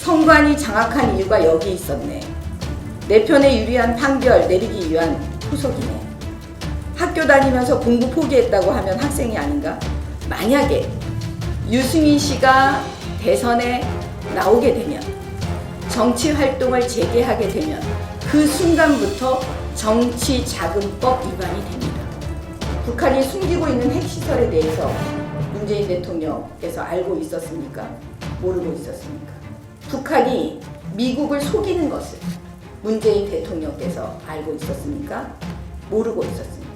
성관이 장악한 이유가 여기 있었네. 내 편에 유리한 판결 내리기 위한 후속이네. 학교 다니면서 공부 포기했다고 하면 학생이 아닌가? 만약에 유승민 씨가 대선에 나오게 되면 정치 활동을 재개하게 되면 그 순간부터 정치 자금법 위반이 됩니다. 북한이 숨기고 있는 핵시설에 대해서 문재인 대통령께서 알고 있었습니까? 모르고 있었습니까? 북한이 미국을 속이는 것을 문재인 대통령께서 알고 있었습니까? 모르고 있었습니까?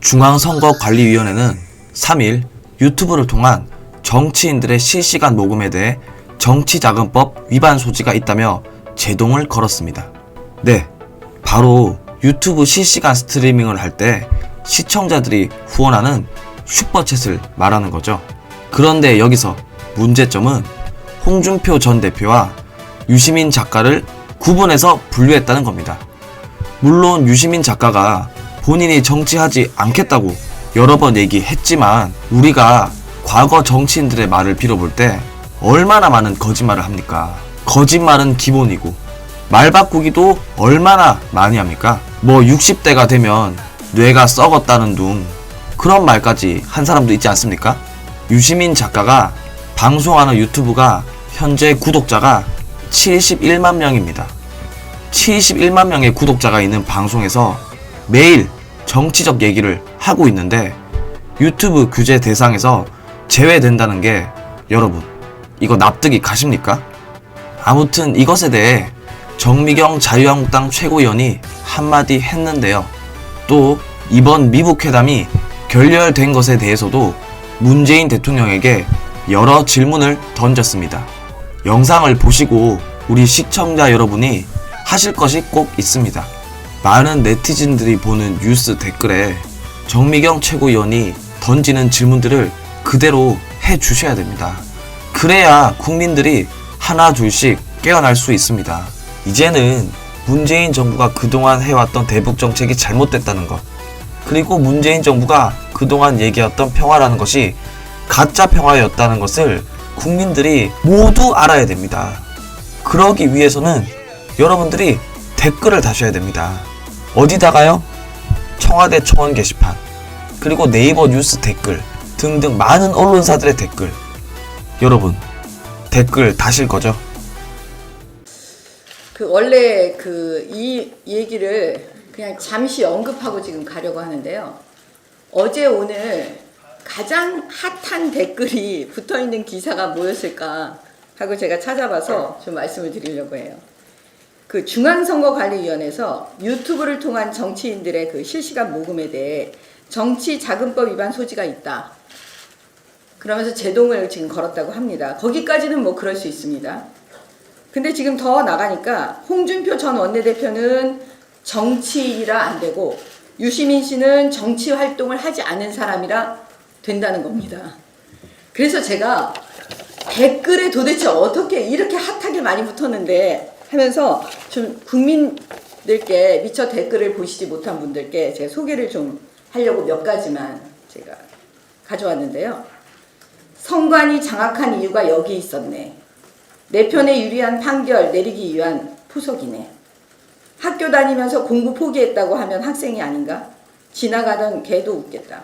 중앙선거관리위원회는 3일 유튜브를 통한 정치인들의 실시간 녹음에 대해 정치자금법 위반 소지가 있다며 제동을 걸었습니다. 네, 바로 유튜브 실시간 스트리밍을 할 때 시청자들이 후원하는 슈퍼챗을 말하는 거죠. 그런데 여기서 문제점은 홍준표 전 대표와 유시민 작가를 구분해서 분류했다는 겁니다. 물론 유시민 작가가 본인이 정치하지 않겠다고 여러 번 얘기했지만 우리가 과거 정치인들의 말을 빌어볼 때 얼마나 많은 거짓말을 합니까? 거짓말은 기본이고 말 바꾸기도 얼마나 많이 합니까? 뭐 60대가 되면 뇌가 썩었다는 둥 그런 말까지 한 사람도 있지 않습니까? 유시민 작가가 방송하는 유튜브가 현재 구독자가 71만 명입니다. 71만 명의 구독자가 있는 방송에서 매일 정치적 얘기를 하고 있는데 유튜브 규제 대상에서 제외된다는 게 여러분 이거 납득이 가십니까? 아무튼 이것에 대해 정미경 자유한국당 최고위원이 한마디 했는데요. 또 이번 미북 회담이 결렬된 것에 대해서도 문재인 대통령에게 여러 질문을 던졌습니다. 영상을 보시고 우리 시청자 여러분이 하실 것이 꼭 있습니다. 많은 네티즌들이 보는 뉴스 댓글에 정미경 최고위원이 던지는 질문들을 그대로 해 주셔야 됩니다. 그래야 국민들이 하나 둘씩 깨어날 수 있습니다. 이제는 문재인 정부가 그동안 해왔던 대북 정책이 잘못됐다는 것, 그리고 문재인 정부가 그동안 얘기했던 평화라는 것이 가짜 평화였다는 것을 국민들이 모두 알아야 됩니다. 그러기 위해서는 여러분들이 댓글을 다셔야 됩니다. 어디다가요? 청와대 청원 게시판, 그리고 네이버 뉴스 댓글 등등 많은 언론사들의 댓글. 여러분, 댓글 다실 거죠? 그 원래 그 이 얘기를 그냥 잠시 언급하고 지금 가려고 하는데요. 어제 오늘 가장 핫한 댓글이 붙어 있는 기사가 뭐였을까 하고 제가 찾아봐서 좀 말씀을 드리려고 해요. 그 중앙선거관리위원회에서 유튜브를 통한 정치인들의 그 실시간 모금에 대해 정치자금법 위반 소지가 있다. 그러면서 제동을 지금 걸었다고 합니다. 거기까지는 뭐 그럴 수 있습니다. 근데 지금 더 나가니까 홍준표 전 원내대표는 정치인이라 안 되고 유시민 씨는 정치 활동을 하지 않은 사람이라 된다는 겁니다. 그래서 제가 댓글에 도대체 어떻게 이렇게 핫하게 많이 붙었는데 하면서 좀 국민들께 미처 댓글을 보시지 못한 분들께 제가 소개를 좀 하려고 몇 가지만 제가 가져왔는데요. 성관이 장악한 이유가 여기 있었네. 내 편에 유리한 판결 내리기 위한 포석이네. 학교 다니면서 공부 포기했다고 하면 학생이 아닌가? 지나가던 개도 웃겠다.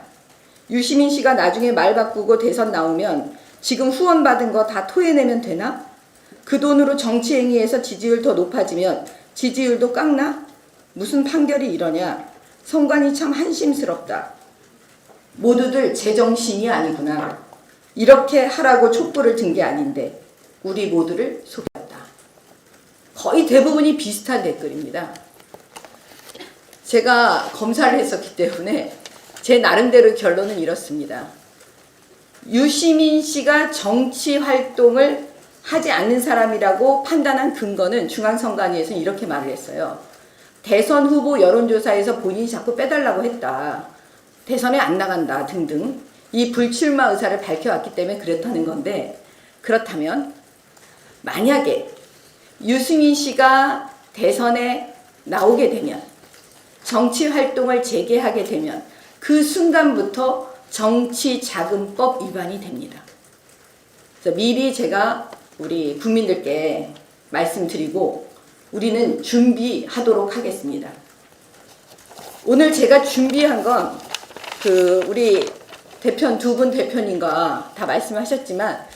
유시민 씨가 나중에 말 바꾸고 대선 나오면 지금 후원 받은 거 다 토해내면 되나? 그 돈으로 정치행위에서 지지율 더 높아지면 지지율도 깎나? 무슨 판결이 이러냐? 성관이 참 한심스럽다. 모두들 제정신이 아니구나. 이렇게 하라고 촛불을 든 게 아닌데 우리 모두를 속였다. 거의 대부분이 비슷한 댓글입니다. 제가 검사를 했었기 때문에 제 나름대로 결론은 이렇습니다. 유시민 씨가 정치 활동을 하지 않는 사람이라고 판단한 근거는 중앙선관위에서는 이렇게 말을 했어요. 대선 후보 여론조사에서 본인이 자꾸 빼달라고 했다. 대선에 안 나간다 등등 이 불출마 의사를 밝혀왔기 때문에 그렇다는 건데 그렇다면 만약에 유승민 씨가 대선에 나오게 되면 정치 활동을 재개하게 되면 그 순간부터 정치자금법 위반이 됩니다. 그래서 미리 제가 우리 국민들께 말씀드리고 우리는 준비하도록 하겠습니다. 오늘 제가 준비한 건 그 우리 대표 두 분 대표님과 다 말씀하셨지만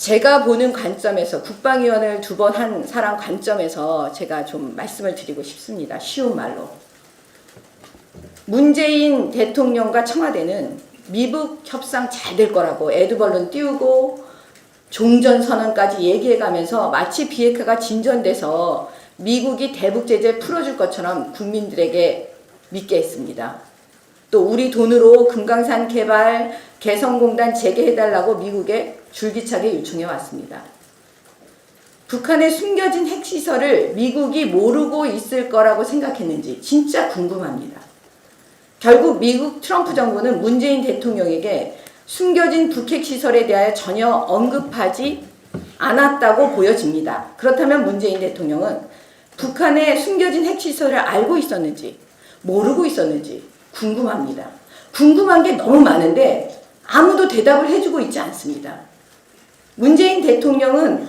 제가 보는 관점에서 국방위원을 두 번 한 사람 관점에서 제가 좀 말씀을 드리고 싶습니다. 쉬운 말로. 문재인 대통령과 청와대는 미북 협상 잘 될 거라고 에드벌룬 띄우고 종전 선언까지 얘기해 가면서 마치 비핵화가 진전돼서 미국이 대북 제재 풀어줄 것처럼 국민들에게 믿게 했습니다. 또 우리 돈으로 금강산 개발 개성공단 재개해달라고 미국에 줄기차게 요청해 왔습니다. 북한의 숨겨진 핵시설을 미국이 모르고 있을 거라고 생각했는지 진짜 궁금합니다. 결국 미국 트럼프 정부는 문재인 대통령에게 숨겨진 북핵 시설에 대하여 전혀 언급하지 않았다고 보여집니다. 그렇다면 문재인 대통령은 북한의 숨겨진 핵 시설을 알고 있었는지 모르고 있었는지 궁금합니다. 궁금한 게 너무 많은데 아무도 대답을 해주고 있지 않습니다. 문재인 대통령은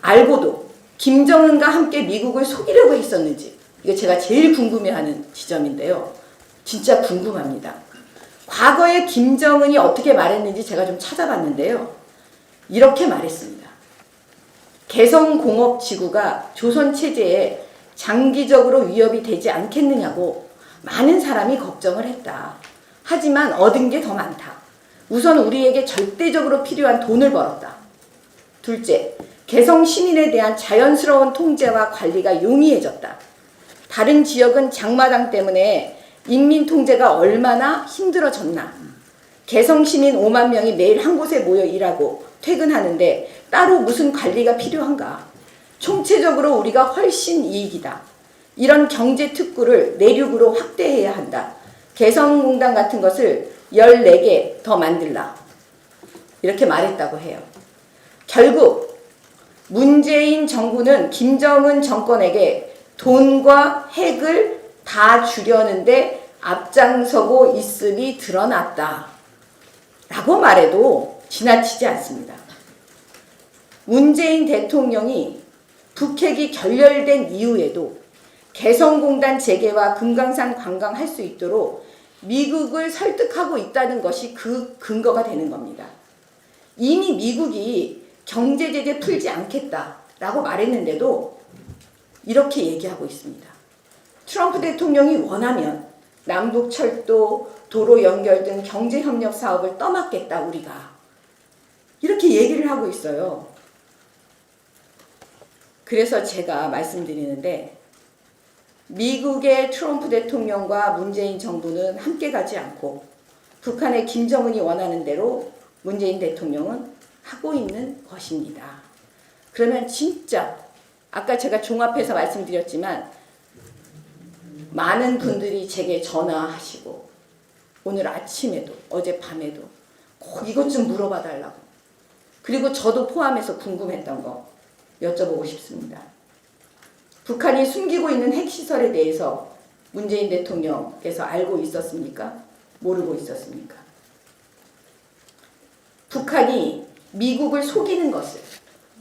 알고도 김정은과 함께 미국을 속이려고 했었는지 이거 제가 제일 궁금해하는 지점인데요. 진짜 궁금합니다. 과거에 김정은이 어떻게 말했는지 제가 좀 찾아봤는데요. 이렇게 말했습니다. 개성공업지구가 조선 체제에 장기적으로 위협이 되지 않겠느냐고 많은 사람이 걱정을 했다. 하지만 얻은 게 더 많다. 우선 우리에게 절대적으로 필요한 돈을 벌었다. 둘째, 개성 시민에 대한 자연스러운 통제와 관리가 용이해졌다. 다른 지역은 장마당 때문에 인민 통제가 얼마나 힘들어졌나. 개성 시민 5만 명이 매일 한 곳에 모여 일하고 퇴근하는데 따로 무슨 관리가 필요한가? 총체적으로 우리가 훨씬 이익이다. 이런 경제 특구를 내륙으로 확대해야 한다. 개성공단 같은 것을 14개 더 만들라. 이렇게 말했다고 해요. 결국 문재인 정부는 김정은 정권에게 돈과 핵을 다 주려는데 앞장서고 있음이 드러났다. 라고 말해도 지나치지 않습니다. 문재인 대통령이 북핵이 결렬된 이후에도 개성공단 재개와 금강산 관광할 수 있도록 미국을 설득하고 있다는 것이 그 근거가 되는 겁니다. 이미 미국이 경제 제재 풀지 않겠다라고 말했는데도 이렇게 얘기하고 있습니다. 트럼프 대통령이 원하면 남북 철도, 도로 연결 등 경제 협력 사업을 떠맡겠다 우리가 이렇게 얘기를 하고 있어요. 그래서 제가 말씀드리는데 미국의 트럼프 대통령과 문재인 정부는 함께 가지 않고 북한의 김정은이 원하는 대로 문재인 대통령은 하고 있는 것입니다. 그러면 진짜 아까 제가 종합해서 말씀드렸지만 많은 분들이 제게 전화하시고 오늘 아침에도 어젯밤에도 꼭 이것 좀 물어봐 달라고 그리고 저도 포함해서 궁금했던 거 여쭤보고 싶습니다. 북한이 숨기고 있는 핵시설에 대해서 문재인 대통령께서 알고 있었습니까? 모르고 있었습니까? 북한이 미국을 속이는 것을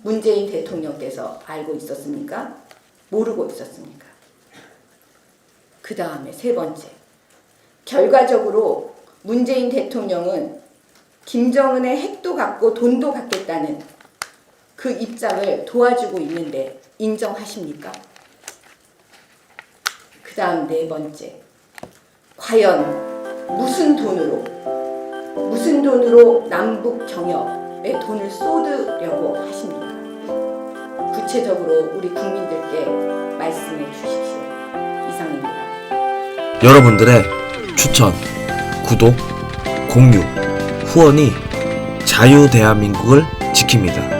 문재인 대통령께서 알고 있었습니까? 모르고 있었습니까? 그 다음에 세 번째. 결과적으로 문재인 대통령은 김정은의 핵도 갖고 돈도 갖겠다는 그 입장을 도와주고 있는데 인정하십니까? 그 다음 네 번째. 과연 무슨 돈으로, 무슨 돈으로 남북 경협에 돈을 쏟으려고 하십니까? 구체적으로 우리 국민들께 말씀해 주십시오. 이상입니다. 여러분들의 추천, 구독, 공유, 후원이 자유 대한민국을 지킵니다.